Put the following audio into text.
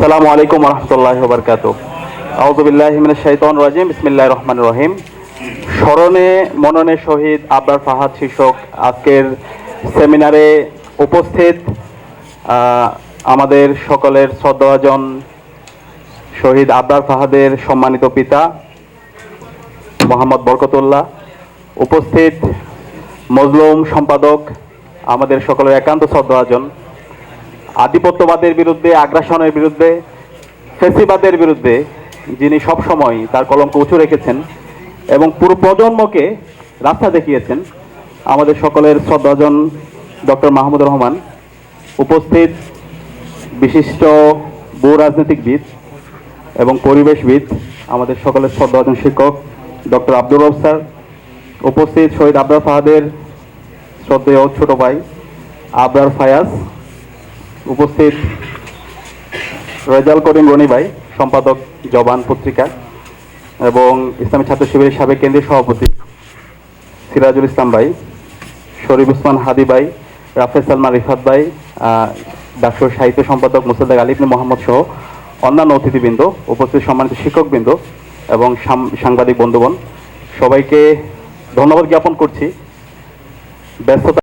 সালামু আলাইকুম রহমতুল্লাহ বরকাত আউজুবিল্লাহিমিন শাইতন রাজিম বিসমিল্লাহ রহমান রহিম। স্মরণে, মননে শহীদ আবরার ফাহাদ শীর্ষক আজকের সেমিনারে উপস্থিত আমাদের সকলের শ্রদ্ধাজন শহীদ আবরার ফাহাদের সম্মানিত পিতা মোহাম্মদ বরকতুল্লাহ, উপস্থিত মজলুম সম্পাদক, আমাদের সকলের একান্ত শ্রদ্ধাজন আধিপত্যবাদের বিরুদ্ধে, আগ্রাসনের বিরুদ্ধে, ফেসিবাদের বিরুদ্ধে যিনি সবসময় তার কলঙ্ক উঁচু রেখেছেন এবং পুরো প্রজন্মকে রাস্তা দেখিয়েছেন, আমাদের সকলের শ্রদ্ধাজন ডক্টর মাহমুদ রহমান, উপস্থিত বিশিষ্ট ভূ রাজনীতিকবিদ এবং পরিবেশবিদ, আমাদের সকলের শ্রদ্ধাজন শিক্ষক ডক্টর আব্দুর রব স্যার, উপস্থিত শহীদ আবরার ফাহাদের শ্রদ্ধেয় ছোট ভাই আবরার ফায়াজ উপস্থিত রেজাল করিম রনি ভাই, সম্পাদক জবান পত্রিকা, এবং ইসলামী ছাত্র শিবিরের সাবেক কেন্দ্রীয় সভাপতি সিরাজুল ইসলাম ভাই, শরীফ উসমান হাদি ভাই, রাফেজ সালমান রিফাত ভাই ডাক্তার সাহিত্য সম্পাদক মুসাদ্দাক আলিবনে মোহাম্মদ সহ অন্যান্য অতিথিবৃন্দ, উপস্থিত সম্মানিত শিক্ষকবৃন্দ এবং সাংবাদিক বন্ধুগণ, সবাইকে ধন্যবাদ জ্ঞাপন করছি। ব্যস্ততা